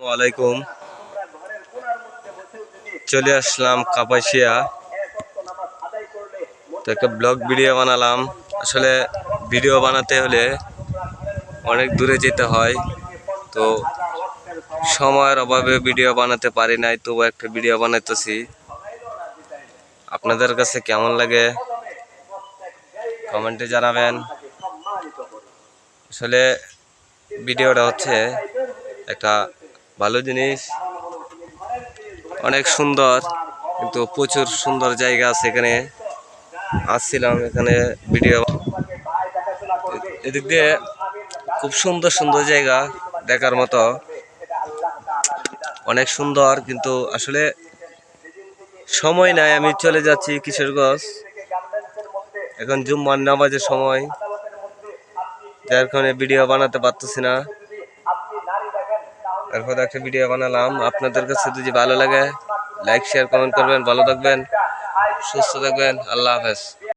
ওয়ালাইকুম চলে আসলাম কাপাসিয়া। তো একটা ব্লগ ভিডিও বানালাম। আসলে ভিডিও বানাতে হলে অনেক দূরে যেতে হয়। তো সময়ের অভাবে ভিডিও বানাতে পারি নাই, তবু একটা ভিডিও বানাইতেছি। আপনাদের কাছে কেমন লাগে? কমেন্টে জানাবেন। আসলে ভিডিওটা হচ্ছে একটা ভালো জিনিস। অনেক সুন্দর, কিন্তু প্রচুর সুন্দর জায়গা আছে এখানে। আসছিলাম এখানে ভিডিও এদিক দিয়ে খুব সুন্দর সুন্দর জায়গা দেখার মতো। অনেক সুন্দর, কিন্তু আসলে সময় নাই, আমি চলে যাচ্ছি কিশোরগঞ্জ। এখন জুম্মার নামাজের সময়। যার কারণে ভিডিও বানাতে পারতেছি না। এরপর একটা ভিডিও বানালাম। আপনাদের কাছে যদি ভালো লাগে লাইক শেয়ার কমেন্ট করবেন। ভালো থাকবেন, সুস্থ থাকবেন। আল্লাহ হাফেজ।